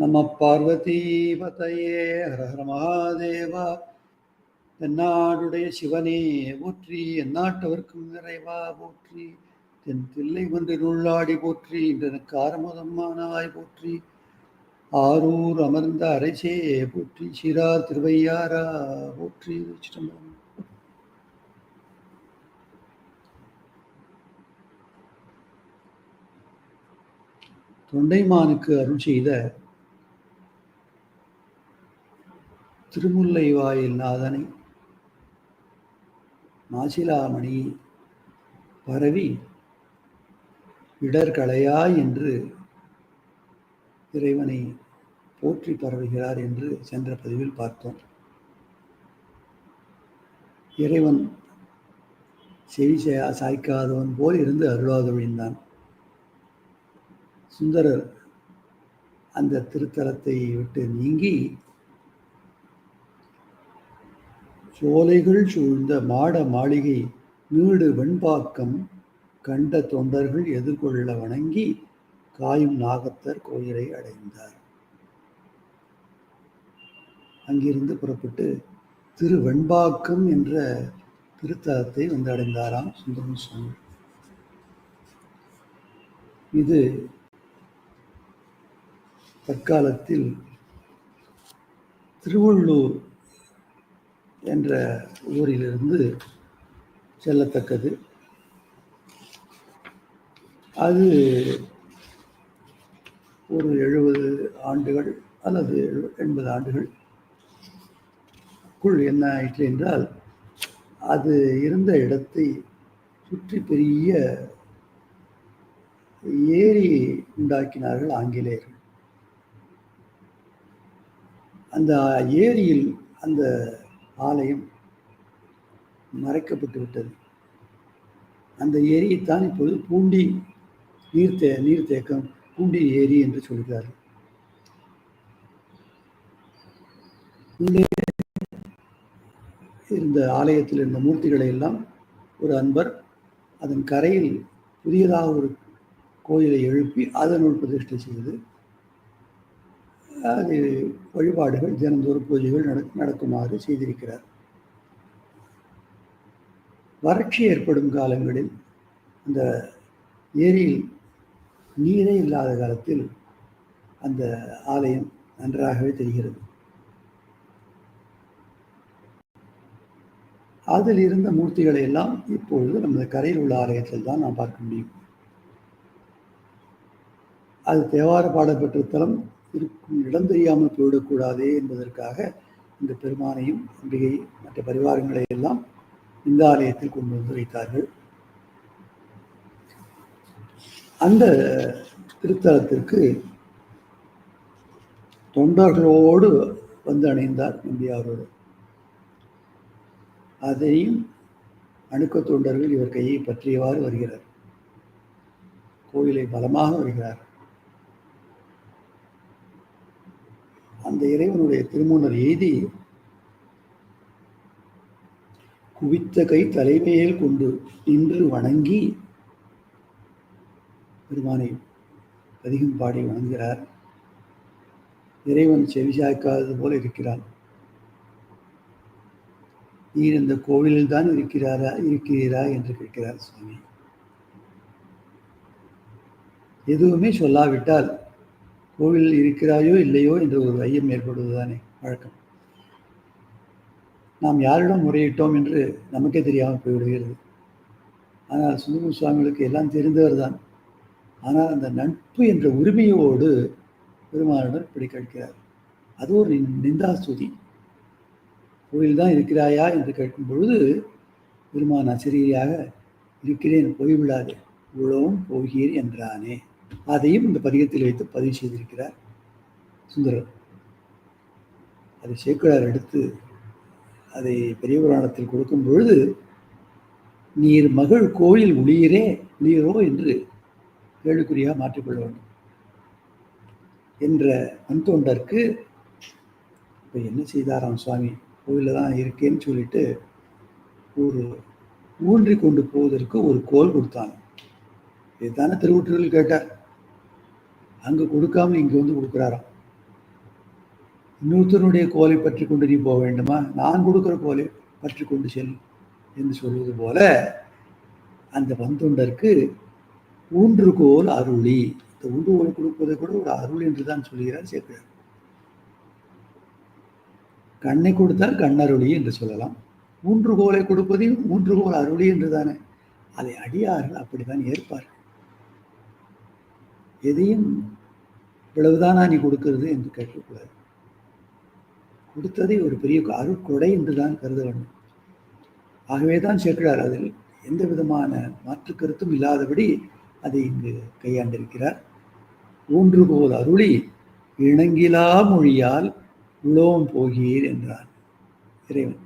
நம பார்வதீபதையே ஹர ஹர மகாதேவா தென்னாடுடைய சிவனே போற்றி எந்நாட்டவர்க்கும் நிறைவா போற்றி. தென் தில்லை ஒன்றில் உள்ளாடி போற்றி இன்றனுக்கு ஆரமுதம்மானாய் போற்றி. ஆரூர் அமர்ந்த அரசே போற்றி. சிறார் திருவையாரா போற்றி. சிதம்பரம் தொண்டைமானுக்கு அருள் செய்த திருமுல்லை வாயில் நாதனை. மாசிலாமணி பரவி இடர்களையா என்று இறைவனை போற்றி பரவுகிறார் என்று சென்ற பதிவில் பார்த்தோம். இறைவன் செவி சாய்க்காதவன் போல் இருந்து அருளாதொழிந்தான் சுந்தரர் அந்த திருத்தலத்தை விட்டு நீங்கி சோலைகள் சூழ்ந்த மாட மாளிகை நீடு வெண்பாக்கம் கண்ட தொண்டர்கள் எதிர்கொள்ள வணங்கி காயும் நாகத்தர் கோயிலை அடைந்தார். அங்கிருந்து புறப்பட்டு திரு வெண்பாக்கம் என்ற திருத்தலத்தை வந்து அடைந்தாராம் சுந்தரம் சுவாமி. இது தற்காலத்தில் திருவள்ளூர் என்ற ஊரிலிருந்து செல்லத்தக்கது. அது ஒரு எழுபது ஆண்டுகள் அல்லது எண்பது ஆண்டுகள். குள் என்ன ஆயிற்று என்றால் அது இருந்த இடத்தை சுற்றி பெரிய ஏரி உண்டாக்கினார்கள் ஆங்கிலேயர்கள். அந்த ஏரியில் அந்த ஆலயம் மறைக்கப்பட்டு விட்டது அந்த ஏரியைத்தான் இப்போது பூண்டி நீர்த்தே நீர்த்தேக்கம் பூண்டி ஏரி என்று சொல்கிறார்கள். உள்ளே இருந்த ஆலயத்தில் இருந்த மூர்த்திகளை எல்லாம் ஒரு அன்பர் அதன் கரையில் புதியதாக ஒரு கோயிலை எழுப்பி அதனுள் பிரதிஷ்டை செய்து அது வழிபாடுகள் தினந்தோறும் பூஜைகள் நடக்குமாறு செய்திருக்கிறார். வறட்சி ஏற்படும் காலங்களில் அந்த ஏரியில் நீரே இல்லாத காலத்தில் அந்த ஆலயம் நன்றாகவே தெரிகிறது. அதில் இருந்த மூர்த்திகளை எல்லாம் இப்பொழுது நமது கரையில் உள்ள ஆலயத்தில் தான் நாம் பார்க்க முடியும். அது தேவார பாடப்பெற்ற தலம் இருக்கும் இடம் தெரியாமல் போயிடக்கூடாதே என்பதற்காக இந்த பெருமானையும் அம்பிகை மற்ற பரிவாரங்களை எல்லாம் இந்த ஆலயத்தில் கொண்டு வந்து வைத்தார்கள். அந்த திருத்தலத்திற்கு தொண்டர்களோடு வந்து அணைந்தார் நம்பியாரோடு. அதையும் அணுக்க தொண்டர்கள் இவர் கையை பற்றியவாறு வருகிறார். கோயிலை பலமாக வருகிறார். அந்த இறைவனுடைய திருமூலர் எய்தி குவித்த கை தலைமையில் கொண்டு நின்று வணங்கி பெருமானை அதிகம் பாடி வணங்குகிறார். இறைவன் செவிசாய்க்காதது போல இருக்கிறான். நீர் இந்த கோவிலில் தான் இருக்கிறாரா இருக்கிறீரா என்று கேட்கிறார் சுவாமி. எதுவுமே சொல்லாவிட்டால் கோவில் இருக்கிறாயோ இல்லையோ என்ற ஒரு ஐயம் ஏற்படுவதுதானே வழக்கம். நாம் யாரிடம் முறையிட்டோம் என்று நமக்கே தெரியாமல் போய்விடுகிறது. ஆனால் சுந்தர சுவாமிகளுக்கு எல்லாம் தெரிந்தவர் தான் ஆனால் அந்த நட்பு என்ற உரிமையோடு பெருமானுடன் இப்படி கேட்கிறார் அது ஒரு நிந்தாஸ்துதி. கோயில் தான் இருக்கிறாயா என்று கேட்கும் பொழுது பெருமான் அசிரியாக இருக்கிறேன் போய்விடாதே உழவும் போகிறேன் என்றானே. அதையும் இந்த பதிகத்தில் வைத்து பதிவு செய்திருக்கிறார் சுந்தரர். அதை சேக்கடார் எடுத்து அதை பெரிய புராணத்தில் கொடுக்கும் பொழுது நீர் மகள் கோயில் உளியரே உளியரோ என்று கேள்விக்குறியாக மாற்றிக்கொள்ள வேண்டும் என்ற அந்தொண்டருக்கு இப்போ என்ன செய்தாராம் சுவாமி? கோயிலில் தான் இருக்கேன்னு சொல்லிட்டு ஒரு ஊன்றி கொண்டு போவதற்கு ஒரு கோல் கொடுத்தாங்க. இதுதானே திருவொற்றில் கேட்டார். அங்கே கொடுக்காம இங்கே வந்து கொடுக்குறாராம். இன்னொருத்தனுடைய கோலை பற்றி கொண்டு நீ போக வேண்டுமா? நான் கொடுக்குற கோலை பற்றி கொண்டு செல் என்று சொல்வது போல அந்த பந்தொண்டருக்கு ஊன்றுகோல் அருளி. இந்த ஊன்றுகோல் கொடுப்பதை கூட ஒரு அருள் என்று தான் சொல்கிறார் சேர்க்கிறார் கண்ணை கொடுத்தால் கண்ணருளி என்று சொல்லலாம். ஊன்றுகோலை கொடுப்பதையும் ஊன்றுகோல் அருளி என்று தானே. அதை அடியார்கள் அப்படித்தான் ஏற்பார்கள். எதையும் இவ்வளவுதானா நீ கொடுக்கிறது என்று கேட்கக்கூடாது. கொடுத்ததை ஒரு பெரிய அருட்கொடை என்று தான் கருத வேண்டும். ஆகவே தான் சேர்க்கிறார் அதில் எந்த விதமான மாற்று கருத்தும் இல்லாதபடி அதை இங்கு கையாண்டிருக்கிறார். ஊன்றுகோல் அருளி இணங்கிலா மொழியால் உலோம் போகீர் என்றார் இறைவன்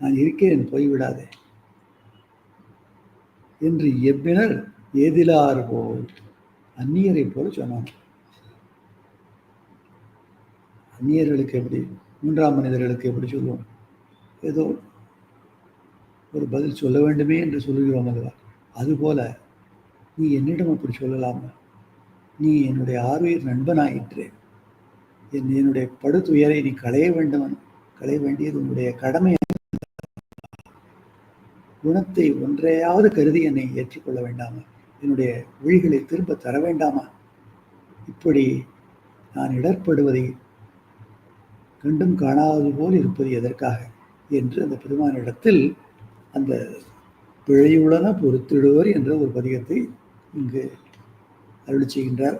நான் இருக்கிறேன் போய்விடாதே என்று எவ்வினர் எதிலார் போல் அந்நியரை போல சொன்னான். அந்நியர்களுக்கு எப்படி? மூன்றாம் மனிதர்களுக்கு எப்படி சொல்லுவோம் ஏதோ ஒரு பதில் சொல்ல வேண்டுமே என்று சொல்லுகிறோம் அல்லவா? அதுபோல நீ என்னிடம் அப்படி சொல்லலாமா? நீ என்னுடைய ஆறுயிர் நண்பனாயிற்று. என் என்னுடைய படுத்துயரை நீ களைய வேண்டவன் களைய வேண்டியது உன்னுடைய கடமை குணத்தை ஒன்றையாவது கருதி என்னை ஏற்றுக்கொள்ள வேண்டாமா? என்னுடைய விழிகளை திரும்ப தர வேண்டாமா? இப்படி நான் இடர்படுவதை கண்டும் காணாதது போல் இருப்பது எதற்காக? என்று அந்த பெருமானிடத்தில் அந்த பிழையுடன பொறுத்திடுவர் என்ற ஒரு பதிகத்தை இங்கு அருளி செய்கின்றார்.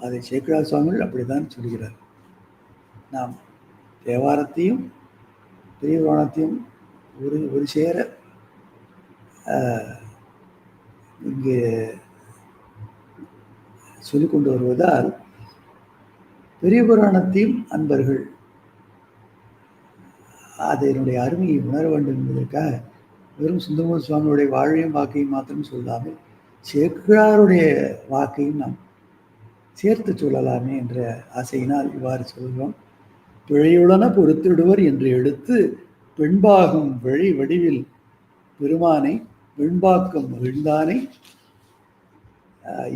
அதை சேக்கரா சுவாமிகள் அப்படித்தான் சொல்கிறார். நாம் தேவாரத்தையும் பெரிய புராணத்தையும் ஒரு ஒரு சேர இங்கு சொல்லிக் கொண்டு வருவதால் பெரிய புராணத்தையும் அன்பர்கள் அதனுடைய அருமையை உணர வேண்டும் என்பதற்காக வெறும் சுந்தரமூர் சுவாமியுடைய வாழ்வையும் வாக்கையும் மாத்திரம் சொல்லாமல் சேக்கிழாருடைய வாக்கையும் நாம் சேர்த்து சொல்லலாமே என்ற ஆசையினால் இவ்வாறு சொல்கிறோம். பிழையுடன பொறுத்திடுவர் என்று எடுத்து பெண்பாகும் வழி வடிவில் பெருமானை வெண்பாக்கம் மகிழ்ந்தானை?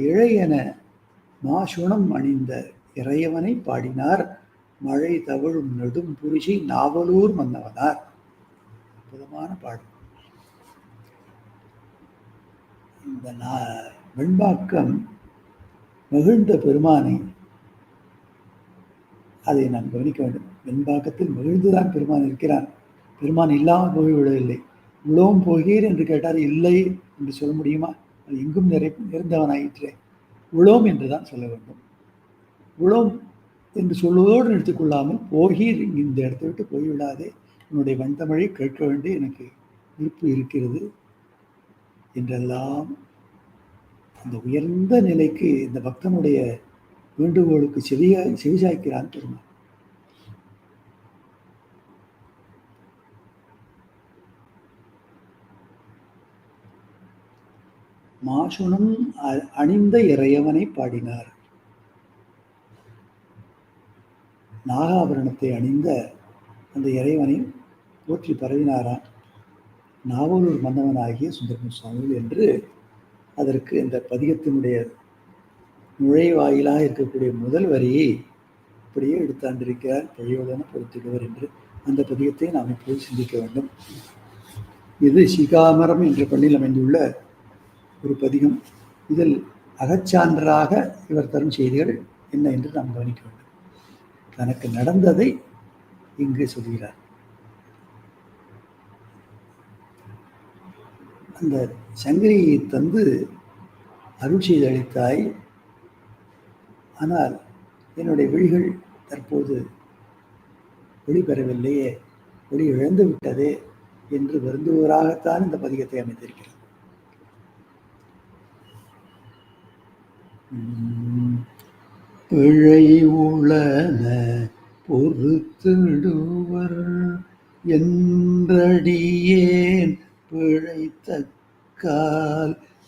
இழையென மாசுணம் அணிந்த இறையவனை பாடினார். மழை தவழும் நெடும் புரிசை நாவலூர் மன்னவனார். அற்புதமான பாடல். இந்த நா வெண்பாக்கம் மகிழ்ந்த பெருமானை அதை நாம் கவனிக்க வேண்டும். வெண்பாக்கத்தில் மகிழ்ந்துதான் பெருமான் இருக்கிறான். பெருமான் இல்லாமல் போய்விடவில்லை உலோம் போகிறேன் என்று கேட்டார். இல்லை என்று சொல்ல முடியுமா? அது எங்கும் நிறை நிறைந்தவனாயிற்றே. உலோம் என்று தான் சொல்ல வேண்டும். உலோம் என்று சொல்வதோடு நிறுத்திக்கொள்ளாமல் போகீர் இந்த இடத்தை விட்டு போய்விடாதே. உன்னுடைய வந்தமிழை கேட்க வேண்டிய எனக்கு விருப்பு இருக்கிறது என்றெல்லாம் அந்த உயர்ந்த நிலைக்கு இந்த பக்தனுடைய வேண்டுகோளுக்கு செவியா செவிசாய்க்கிறான் பெருமாள். மாசுணம் அணிந்த இறையவனை பாடினார். நாகாபரணத்தை அணிந்த அந்த இறைவனை போற்றி பரவினாராம். நாவலூர் மன்னவனாகிய சுந்தரமன் சுவாமிகள் என்று அதற்கு இந்த பதிகத்தினுடைய நுழைவாயிலாக இருக்கக்கூடிய முதல் வரியை அப்படியே எடுத்தாண்டிருக்கிறார் பழியுடன பொறுத்திடுவர் என்று அந்த பதிகத்தை நாம் இப்போது சிந்திக்க வேண்டும். இது சிகாமரம் என்ற பள்ளியில் அமைந்துள்ள ஒரு பதிகம் இதில் அகச்சான்றாக இவர் தரும் செய்திகள் என்ன என்று நாம் கவனிக்க வேண்டும். தனக்கு நடந்ததை இங்கு சொல்கிறார். அந்த சங்கரியை தந்து அருள் செய்து அளித்தாய். ஆனால் என்னுடைய விழிகள் தற்போது ஒளி பெறவில்லையே ஒளி இழந்து விட்டதே என்று வருந்துவராகத்தான் இந்த பதிகத்தை அமைத்திருக்கிறார் பிழை உளன பொறுத்திடுவர் என்றடியேன் பிழைத்தக்கால்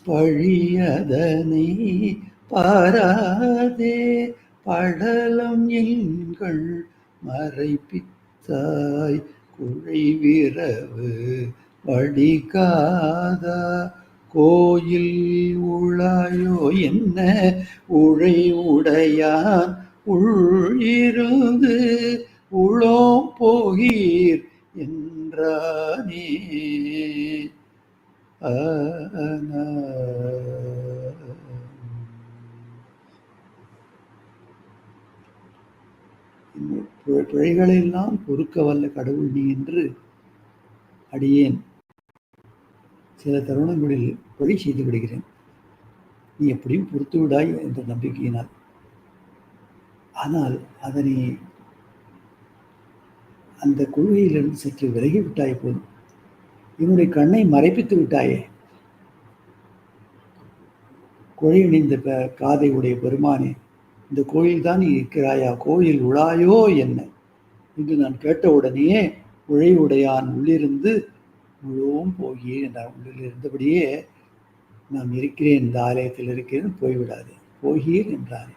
பழியதனை பாராதே படலம் எங்கள் மறைப்பித்தாய் குழைவிரவு வடிகாதா கோயில் உளாயோ என்ன உழை உடையான் உள்இருந்து உளோம் போகீர் என்றானே ஆனா. பிழைகளெல்லாம் பொறுக்க வல்ல கடவுள் நீ என்று அடியேன் சில தருணங்களில் பழி செய்து விடுகிறேன். நீ எப்படியும் பொறுத்து விடாய் என்ற நம்பிக்கையினால். ஆனால் அதனை அந்த கொள்கையிலிருந்து சற்று விலகி விட்டாய் போதும். என்னுடைய கண்ணை மறைப்பித்து விட்டாயே. கொழையணிந்த ப- காதை உடைய பெருமானே இந்த கோயில்தான் நீ இருக்கிறாயா? கோயில் உழாயோ என்ன? என்று நான் கேட்டவுடனேயே உழை உடையான் உள்ளிருந்து முழுவும் போகி என்றார் உள்ளில் இருந்தபடியே நான் இருக்கிறேன் இந்த ஆலயத்தில் இருக்கிறேன் போய்விடாது. போகீர் என்றார்.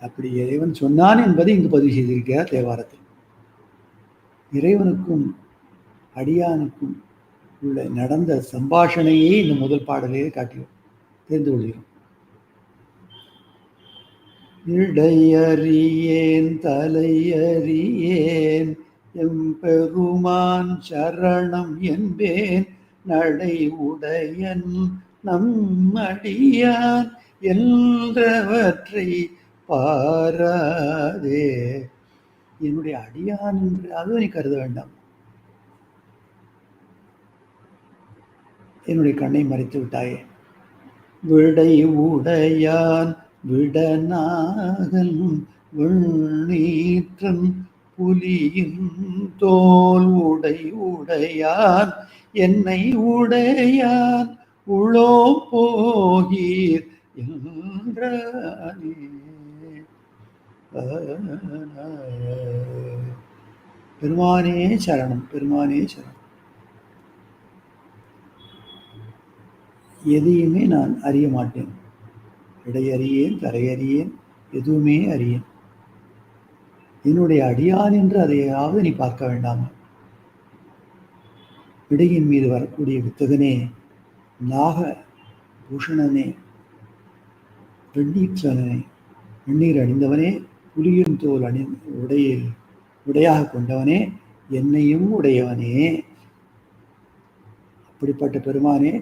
அப்படி இறைவன் சொன்னான் என்பதை இங்கு பதிவு செய்திருக்கிறார் தேவாரத்தில். இறைவனுக்கும் அடியானுக்கும் உள்ள நடந்த சம்பாஷணையே இந்த முதல் பாடலே காட்டியும் தெரிந்து கொள்கிறோம். இடையறியேன் தலையறியேன் எம்பெருமான் சரணம் என்பேன் நடை உடையன் நம்மடியான் என்றவற்றை பாராதே. என்னுடைய அடியான் என்று அதுவும் நீ கருத வேண்டாம். என்னுடைய கண்ணை மறைத்து விட்டாயே. விடை உடையான் விடநாகன் வெண்ணீற்றன் புலியின் தோல் உடை உடையான் என்னை உடையான் உளோ போகீர் என்றானே. பெருமானே சரணம் பெருமானே சரணம். எதையுமே நான் அறிய மாட்டேன். இடையறியேன் தரையறியேன் எதுவுமே அறியேன். என்னுடைய அடியான் என்று அதையாவது நீ பார்க்க வேண்டாமா? இடையின் மீது வரக்கூடிய வித்தகனே நாக பூஷணனே வெண்ணீற்றனே வெந்நீர் அணிந்தவனே புலியின் தோல் அணி உடையில் உடையாக கொண்டவனே என்னையும் உடையவனே. அப்படிப்பட்ட பெருமானே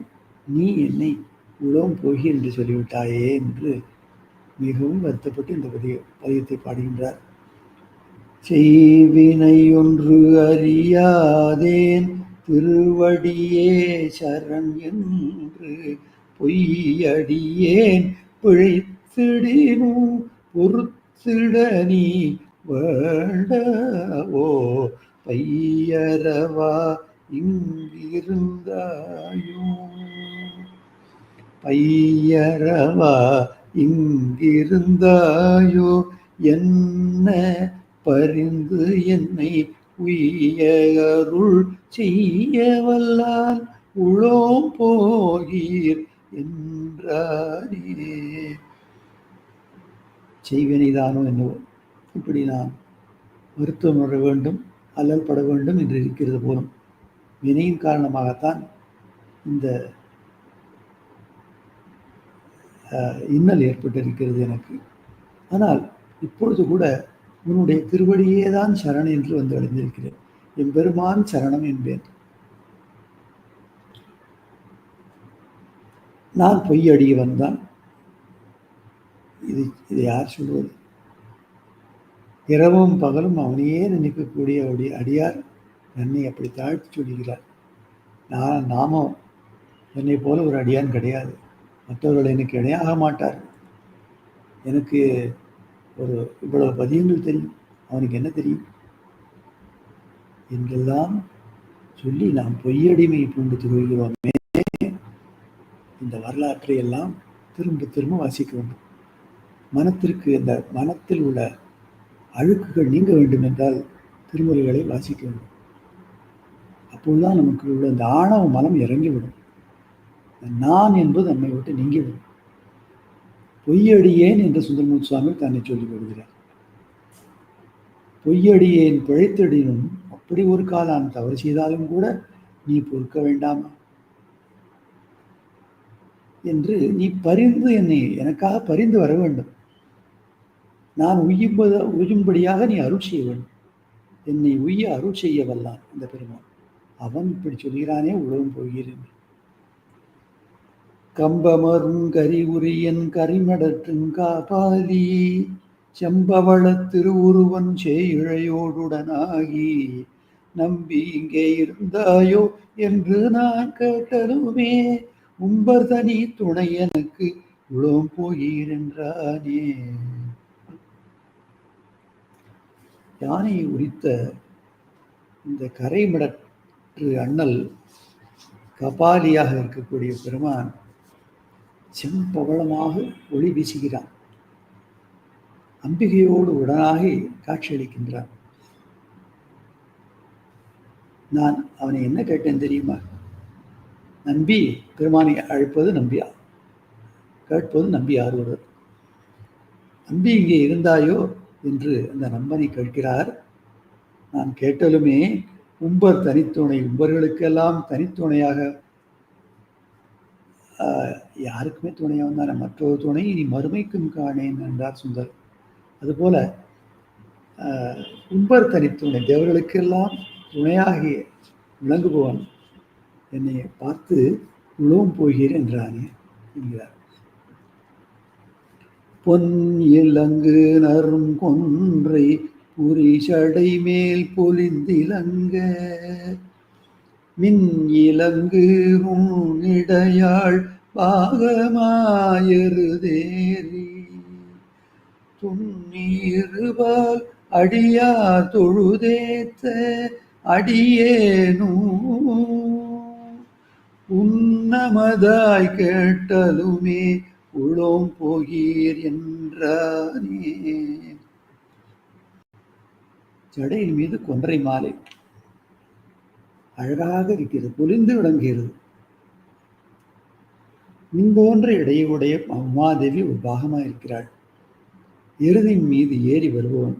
நீ என்னை உலகம் போகி என்று சொல்லிவிட்டாயே என்று மிகவும் வருத்தப்பட்டு இந்த பதிய பதியத்தை பாடுகின்றார். செய்வினை ஒன்று அறியாதேன் திருவடியே சரண் என்று பொய்யடியேன். பிழைத்திடினும் பொறுத்திட நீ வேண்டவோ? பையரவா இங்கிருந்தாயோ பையரவா இங்கிருந்தாயோ? என்ன பரிந்து என்னை உய்ய அருள் செய்ய வல்லான் உளோம் போகீர் என்றாரே. செய்வினைதானோ என்னவோ இப்படி நான் வருத்தம் உணர வேண்டும் அல்லல் பட வேண்டும் என்று இருக்கிறது போலும். வினையின் காரணமாகத்தான் இந்த இன்னல் ஏற்பட்டிருக்கிறது எனக்கு. ஆனால் இப்பொழுது கூட உன்னுடைய திருவடியே தான் சரண் என்று வந்து அடைந்திருக்கிறேன் எம்பெருமான் சரணம் என்பேன். நான் பொய் பொய்யடியவன் தான் இது இது யார் சொல்வது? இரவும் பகலும் அவனையே நினைக்கக்கூடிய அவருடைய அடியார் என்னை அப்படி தாழ்த்தி சொல்கிறார். நான் நாம என்னை போல ஒரு அடியான் கிடையாது. மற்றவர்கள் எனக்கு இணையாக மாட்டார் எனக்கு ஒரு இவ்வளவு பதியங்கள் தெரியும். அவனுக்கு என்ன தெரியும்? என்றெல்லாம் சொல்லி நாம் பொய்யடிமை பூண்டு திருகிறோமே இந்த வரலாற்றை எல்லாம் திரும்ப திரும்ப வாசிக்க வேண்டும். மனத்திற்கு இந்த மனத்தில் உள்ள அழுக்குகள் நீங்க வேண்டும் என்றால் திருமுறைகளை வாசிக்க வேண்டும். அப்பொழுதுதான் நமக்கு உள்ள அந்த ஆணவ மனம் இறங்கிவிடும். நான் என்பது நம்மை விட்டு நீங்கிவிடும். பொய்யடியேன் என்று சுந்தரமூர்த்தி சுவாமி தன்னை சொல்லி வருகிறார். பொய்யடியேன் பிழைத்தடினும் அப்படி ஒரு காலம் தவறு செய்தாலும் கூட நீ பொறுக்க வேண்டாமா? என்று நீ பரிந்து என்னை எனக்காக பரிந்து வர வேண்டும். நான் உய்யும்பத உய்யும்படியாக நீ அருள் செய்ய வேண்டும். என்னை உய்ய அருள் செய்ய வல்லான் இந்த பெருமான். அவன் இப்படி சொல்கிறானே உலகம் போகிறேன் கம்பமரும் கரி உரியன் கரிமடற்றும் காபாலி செம்பவள திருவுருவன் சேயிழையோடுடனாகி நம்பி இங்கே இருந்தாயோ என்று நான் கேட்டலுமே உம்பர் தனி துணை எனக்கு உளம் போகிறென்றானே யானையை உரித்த இந்த கரைமடற்று அண்ணல் கபாலியாக இருக்கக்கூடிய பெருமான் செம்பவளமாக ஒளி வீசுகிறான். அம்பிகையோடு உடனாகி காட்சியளிக்கின்றான் நான் அவனை என்ன கேட்டேன் தெரியுமா? நம்பி பெருமானை அழைப்பது நம்பியா? கேட்பது நம்பி ஆறுவர் நம்பி இங்கே இருந்தாயோ என்று அந்த நம்பனை கேட்கிறார். நான் கேட்டலுமே உம்பர் தனித்துணை உம்பர்களுக்கெல்லாம் தனித்துணையாக யாருக்குமே துணையாக வந்தான மற்றொரு துணை இனி மறுமைக்கும் காணேன் என்றார் சுந்தர். அதுபோல உம்பர் தனித்துணை தேவர்களுக்கெல்லாம் துணையாகி விளங்குபவன் என்னை பார்த்து உழவும் போகிறேன் என்றானே என்கிறார். பொன் இலங்கு நரும் கொன்றை புரி சடை மேல் பொலிந்திலங்க மின் இலங்கு உன்னிடையாள் பாகமாயருதேரி துண்ணீருபால் அடியா தொழுதேத்த அடியேனூ? உன்னமதாய் கேட்டலுமே உளோம் போகீர் என்றானே. ஜடையின் மீது கொன்றை மாலை. அழகாக இருக்கிறது பொலிந்து விளங்குகிறது. இன்போன்ற இடையுடைய அம்மாதேவி ஒரு பாகமாக இருக்கிறாள். எருதின் மீது ஏறி வருவோம்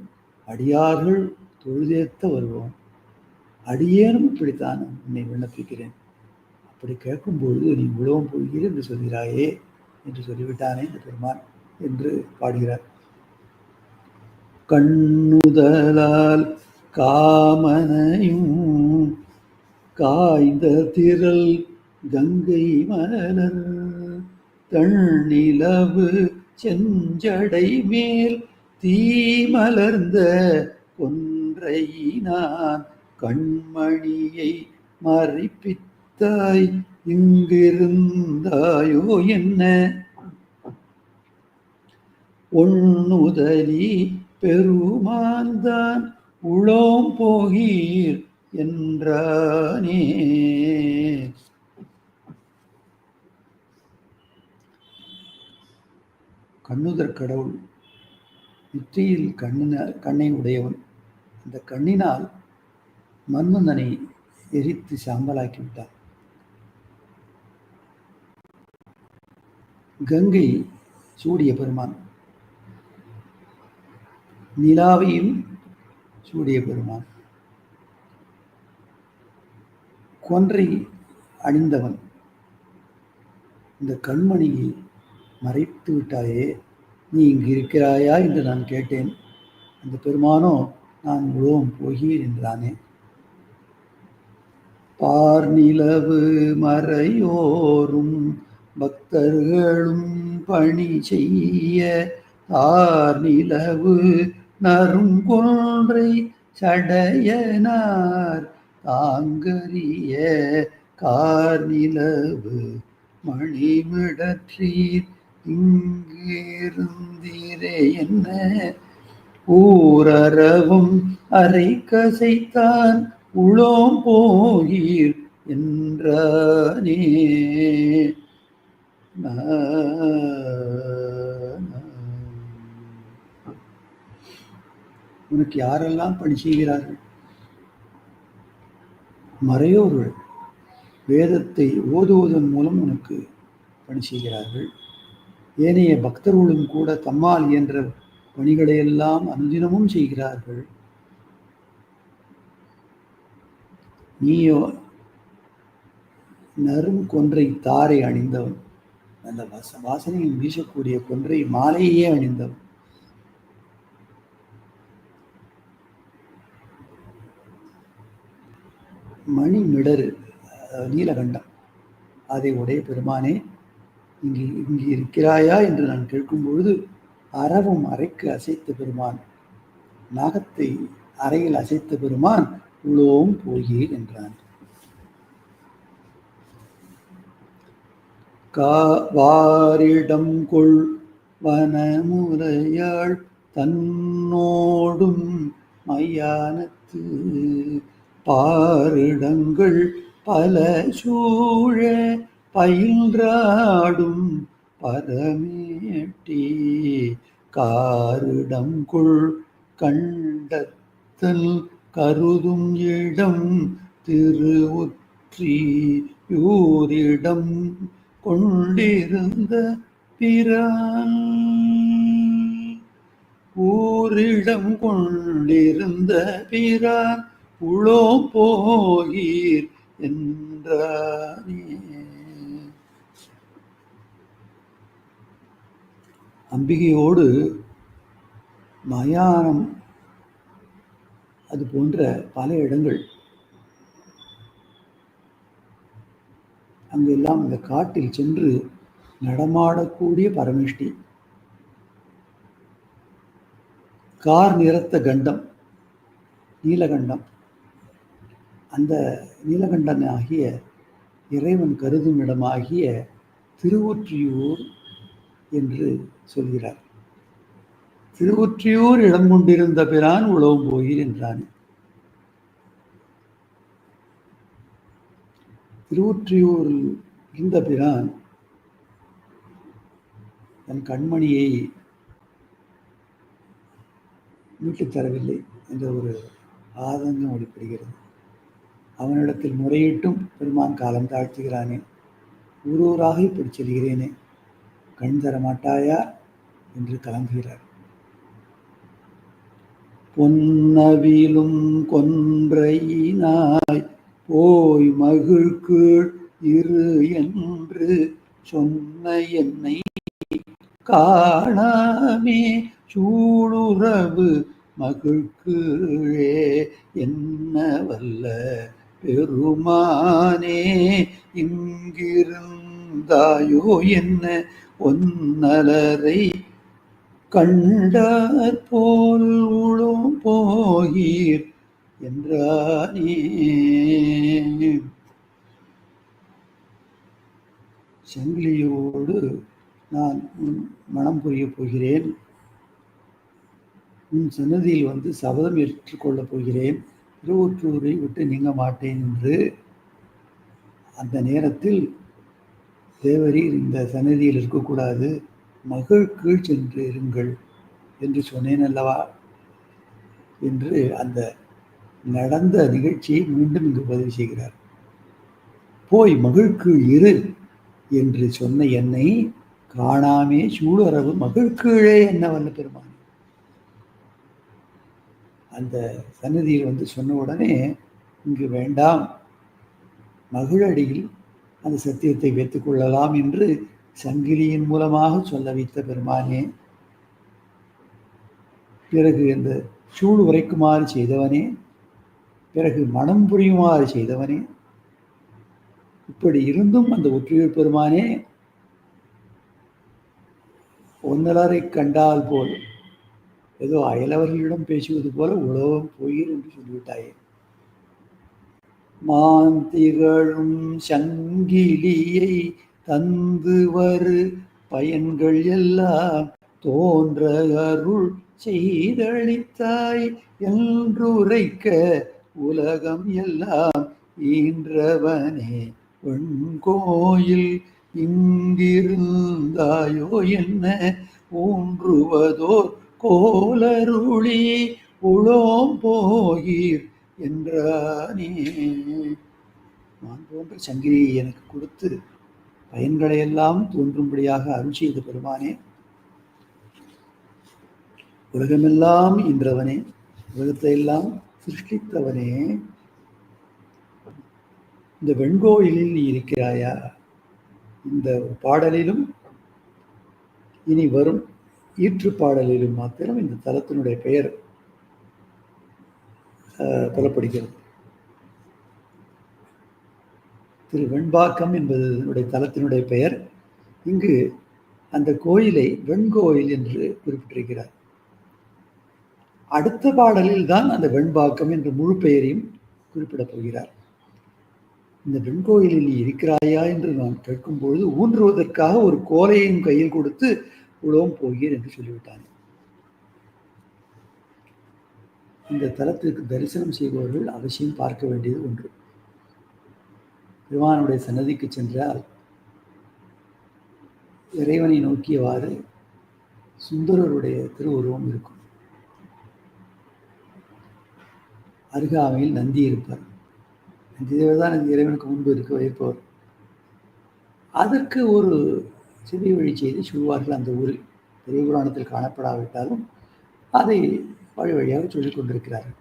அடியார்கள் தொழுதேத்த வருவோம் அடியேனும் இப்படித்தான் உன்னை விண்ணப்பிக்கிறேன். அப்படி கேட்கும்பொழுது நீ உழவும் போகிறேன் என்று சொல்கிறாயே என்று சொல்லிவிட்டானே இந்த பெருமான் என்று பாடுகிறார். கண்ணுதலால் காமனையும் காய்ந்த திரள் கங்கை மலர் தண்ணிலவு செஞ்சடை மேல் தீமலர்ந்த கொன்றையினான் கண்மணியை மறைப்பித்தாய். இங்கிருந்தாயோ என்ன? ஒண்ணுதலி பெருமான்தான் உளோம் போகீர். என்றானே. கண்ணுதற் கடவுள் நெற்றியில் கண்ணின கண்ணை உடையவன். அந்த கண்ணினால் மன்மந்தனை எரித்து சாம்பலாக்கி விட்டான் கங்கை சூடிய பெருமான். நிலாவையும் சூடிய பெருமான். கொன்றை அணிந்தவன். இந்த கண்மணியை மறைத்து விட்டாயே நீ இங்கு இருக்கிறாயா என்று நான் கேட்டேன். அந்த பெருமானோ நான் உலோம் போகிறேன் என்றானே. பார்நிலவு மறையோரும் பக்தர்களும் பணி செய்ய தார் நிலவு நறுங்கொன்றை சடையனார் ஆங்கரிய கார் நிலவு மணிமிடற்றீர். இங்கிருந்தீரே என்ன? ஊரறவும் அரை கசைத்தான் உளோம் போகீர் என்றானே. உனக்கு யாரெல்லாம் பணி செய்கிறார்கள்? மறையோர்கள் வேதத்தை ஓதுவதன் மூலம் உனக்கு பணி செய்கிறார்கள். ஏனைய பக்தர்களும் கூட தம்மால் இயன்ற பணிகளையெல்லாம் அனுதினமும் செய்கிறார்கள். நீயோ நறும் கொன்றை தாரை அணிந்தவன். நல்ல வாச வாசனையும் வீசக்கூடிய கொன்றை மாலையே அணிந்தவன். மணி மிடரு நீலகண்டம். அதை உடைய பெருமானே இங்கு இங்கு இருக்கிறாயா என்று நான் கேட்கும் பொழுது அறவும் அறைக்கு அசைத்த பெருமான். நாகத்தை அறையில் அசைத்த பெருமான் உளோம் போயே என்றான். காவாரிடம் கொள் வனமுறையாள் தன்னோடும் மையானத்து பாரிடங்கள் பல சூழ பயின்றாடும் பரமேட்டி காரிடங்குள் கண்டத்தல் கருதும் இடம் திருவுற்றி யூரிடம் கொண்டிருந்த பிரான். ஊரிடம் கொண்டிருந்த பிரான் உளோ போகீர் என்றானே அம்பிகையோடு மயானம் அது போன்ற பல இடங்கள். அங்கெல்லாம் இந்த காட்டில் சென்று நடமாடக்கூடிய பரமேஷ்டி. கார் நிறத்த கண்டம் நீலகண்டம். அந்த நீலகண்டன் ஆகிய இறைவன் கருதும் இடமாகிய திருவொற்றியூர் என்று சொல்கிறார். திருவொற்றியூர் இடம் கொண்டிருந்த பிரான் உழவும் போயிர் என்றான். திருவொற்றியூரில் இருந்த பிரான் தன் கண்மணியை மீட்டுத் தரவில்லை என்ற ஒரு ஆதங்கம் வெளிப்படுகிறது. அவனிடத்தில் முறையிட்டும் பெருமான் காலம் தாழ்த்துகிறானே. ஊரூராக இப்படி செல்கிறேனே கண் தர மாட்டாயா என்று கலங்குகிறார். பொன்னவிலும் கொன்றையினாய் போய் மகிழ்கீழ் இரு என்று சொன்ன என்னை காணாமே. சூளுறவு மகிழ்கீழே என்ன வல்ல பெருமானே இங்கிருந்தாயோ என்ன? ஒன்னலரை கண்டார் போல் உளும் போகீர் என்றானே. சங்கிலியோடு நான் மனம் புரிய போகிறேன். உன் சன்னதியில் வந்து சபதம் ஏற்றுக்கொள்ளப் போகிறேன். திருவொற்றூரை விட்டு நீங்க மாட்டேன் என்று அந்த நேரத்தில் தேவரீர் இந்த சன்னதியில் இருக்கக்கூடாது. மகள் கீழ் சென்று இருங்கள் என்று சொன்னேன் அல்லவா? என்று அந்த நடந்த நிகழ்ச்சியை மீண்டும் இங்கு பதிவு செய்கிறார். போய் மகிழ்க்கு இரு என்று சொன்ன என்னை காணாமே சூழரவு மகிழ்கீழே என்ன வல்ல பெருமான். அந்த சன்னதியில் வந்து சொன்ன உடனே இங்கு வேண்டாம். மகிழடியில் அந்த சத்தியத்தை வைத்துக்கொள்ளலாம் என்று சங்கிலியின் மூலமாக சொல்ல வைத்த பெருமானே பிறகு இந்த சூடு உரைக்குமாறு செய்தவனே பிறகு மனம் புரியுமாறு செய்தவனே இப்படி இருந்தும் அந்த ஒற்றியூர் பெருமானே ஒன்னலரை கண்டால் போல் ஏதோ அயலவர்களிடம் பேசுவது போல உலகம் போயிர் என்று சொல்லிவிட்டாயே. மாந்திகளும் சங்கிலியை தந்து வரு பயன்கள் எல்லாம் தோன்ற அருள் செய்தளித்தாய் என்றுரைக்க உலகம் எல்லாம் ஈன்றவனே. வெண்கோயில் இங்கிருந்தாயோ என்ன? ஊன்றுவதோ கோலருளி உளோம் போகீர் என்றானே. நான் போன்ற சங்கிலியை எனக்கு கொடுத்து பயன்களை எல்லாம் தோன்றும்படியாக அருள் செய்த பெருமானே உலகமெல்லாம் இன்றவனே உலகத்தை எல்லாம் சிருஷ்டித்தவனே இந்த வெண்கோயிலில் நீ இருக்கிறாயா? இந்த பாடலிலும் இனி வரும் ஈற்று பாடலிலும் மாத்திரம் இந்த தலத்தினுடைய பெயர் அஹ், புலப்படுகிறது. திரு வெண்பாக்கம் என்பதனுடைய தலத்தினுடைய பெயர் இங்கு அந்த கோயிலை வெண்கோயில் என்று குறிப்பிட்டிருக்கிறார். அடுத்த பாடலில் தான் அந்த வெண்பாக்கம் என்ற முழு பெயரையும் குறிப்பிடப் போகிறார். இந்த வெண்கோயிலில் நீ இருக்கிறாயா என்று நான் கேட்கும்பொழுது ஊன்றுவதற்காக ஒரு கோலையும் கையில் கொடுத்து உழவும் போகிறேன் என்று சொல்லிவிட்டார். இந்த தலத்திற்கு தரிசனம் செய்பவர்கள் அவசியம் பார்க்க வேண்டியது ஒன்று. பெருமானுடைய சன்னதிக்கு சென்றால் இறைவனை நோக்கியவாறு சுந்தரருடைய திருவுருவம் இருக்கும். அருகாமையில் நந்தி இருப்பார். நந்தி தேவர் தான் இந்த இறைவனுக்கு முன்பு இருக்க வைப்பவர். அதற்கு ஒரு சிறிய வழி செய்தி சொல்வார்கள் அந்த ஊரில். பெரிய புராணத்தில் காணப்படாவிட்டாலும் அதை வழி வழியாக சொல்லிக் கொண்டிருக்கிறார்கள்.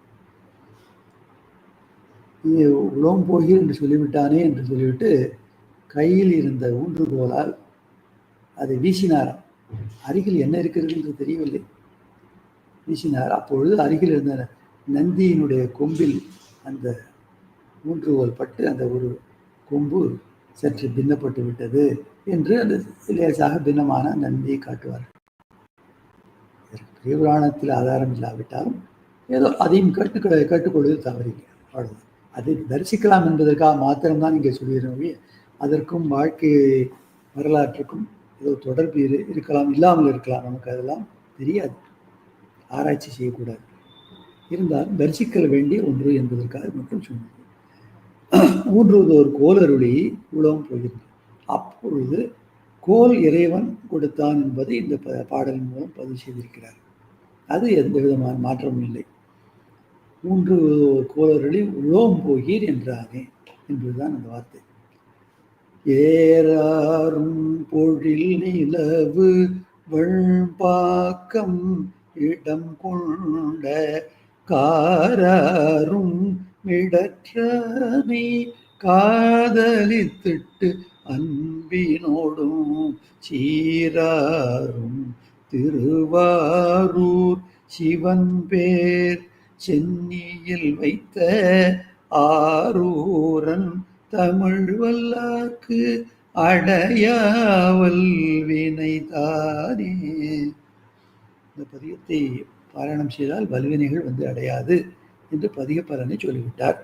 இது உலகம் போகிறேன் என்று சொல்லிவிட்டானே என்று சொல்லிவிட்டு கையில் இருந்த ஊன்றுகோலால் அதை வீசினாராம். அருகில் என்ன இருக்கிறது என்று தெரியவில்லை. வீசினார். அப்பொழுது அருகில் இருந்த நந்தியினுடைய கொம்பில் அந்த ஊன்றுகோல் பட்டு அந்த ஒரு கொம்பு சற்று பின்னப்பட்டு விட்டது என்று அந்த லேசாக பின்னமான நந்தியை காட்டுவார்கள் புராணத்தில் ஆதாரம் இல்லாவிட்டாலும் ஏதோ அதையும் கேட்டு கேட்டுக்கொள்வது தவறில்லை அவ்வளவுதான். அதை தரிசிக்கலாம் என்பதற்காக மாத்திரம்தான் இங்கே சொல்லிடுறோம் அதற்கும் வாழ்க்கை வரலாற்றுக்கும் ஏதோ தொடர்பு இரு இருக்கலாம் இல்லாமல் இருக்கலாம். நமக்கு அதெல்லாம் தெரியாது. ஆராய்ச்சி செய்யக்கூடாது. இருந்தாலும் தரிசிக்க வேண்டிய ஒன்று என்பதற்காக மட்டும் சொன்னது ஊன்றுவது ஒரு கோலருளி உலகம் போகிறது. அப்பொழுது கோல் இறைவன் கொடுத்தான் என்பதை இந்த பாடலின் மூலம் பதிவு செய்திருக்கிறார். அது எந்த விதமான மாற்றமும் இல்லை. மூன்று கோலருளி உலோம் போகீர் என்றானே என்பதுதான் அந்த வார்த்தை. ஏறாரும் பொழில் நிலவு வெண்பாக்கம் இடம் கொண்ட காரும் நீ காதலித்திட்டு அன்பினோடும் சீராரும் திருவாரூர் சிவன் பேர் சென்னியில் வைத்த ஆரூரன் தமிழ் வல்லாக்கு அடையாவல் வினைதானே இந்த பதியத்தை பாராயணம் செய்தால் வல்வினைகள் வந்து அடையாது. என்று பதிகப்பரனை சொல்லிவிட்டார்.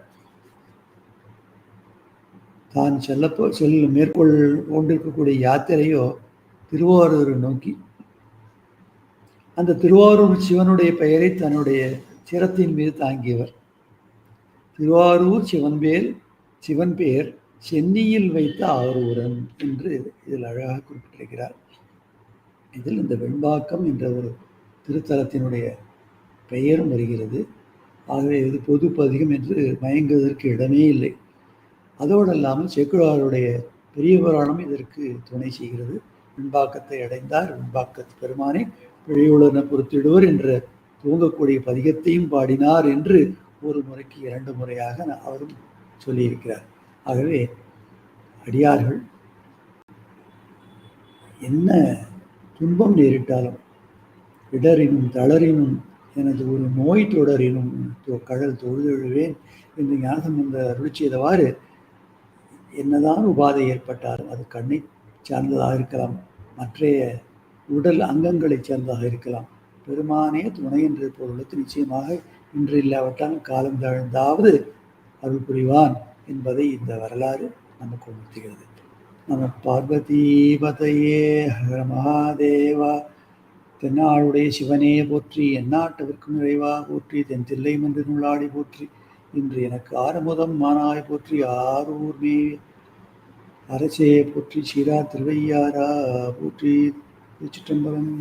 தான் செல்லப்போ செல் மேற்கொள் கொண்டிருக்கக்கூடிய யாத்திரையோ திருவாரூரை நோக்கி. அந்த திருவாரூர் சிவனுடைய பெயரை தன்னுடைய சிரத்தின் மீது தாங்கியவர். திருவாரூர் சிவன்பேல் சிவன் பெயர் சென்னியில் வைத்த ஆரூரன் என்று இதில் அழகாக குறிப்பிட்டிருக்கிறார். இதில் இந்த வெண்பாக்கம் என்ற ஒரு திருத்தலத்தினுடைய பெயரும் வருகிறது. ஆகவே இது பொது பதிகம் என்று மயங்குவதற்கு இடமே இல்லை. அதோடு இல்லாமல் செக்குழாருடைய பெரிய புராணம் இதற்கு துணை செய்கிறது. வெண்பாக்கத்தை அடைந்தார். வெண்பாக்கத்து பெருமானை பிழையுள்ளன பொறுத்திடுவர் என்ற தூங்கக்கூடிய பதிகத்தையும் பாடினார் என்று ஒரு முறைக்கு இரண்டு முறையாக அவரும் சொல்லியிருக்கிறார். ஆகவே அடியார்கள் என்ன துன்பம் நேரிட்டாலும் இடரினும் தளரினும் எனது ஒரு நோய் தொடரினும் கடல் தொழுதெழுவேன் என்று ஞானசம்பந்த என்ற அருள் செய்தவாறு என்னதான் உபாதை ஏற்பட்டாலும் அது கண்ணை சார்ந்ததாக இருக்கலாம். மற்றைய உடல் அங்கங்களை சேர்ந்ததாக இருக்கலாம். பெருமானே துணை என்ற பொருளுக்கு நிச்சயமாக இன்று இல்லாவிட்டால் காலம் தாழ்ந்தாவது அருள் புரிவான் என்பதை இந்த வரலாறு நமக்கு உணர்த்துகிறது. நம பார்வதீபதையே ஹர மகாதேவா. தென்னாளுடைய சிவனே போற்றி எந்நாட்டவர்க்கும் நிறைவா போற்றி தென் தில்லை மன்று நுள்ளாடி போற்றி. இன்று எனக்கு ஆறுமுதம் மானாய் போற்றி ஆரூர் மே அரசே போற்றி சீரா திருவையாரா போற்றி. திருச்சிற்றம்பலம்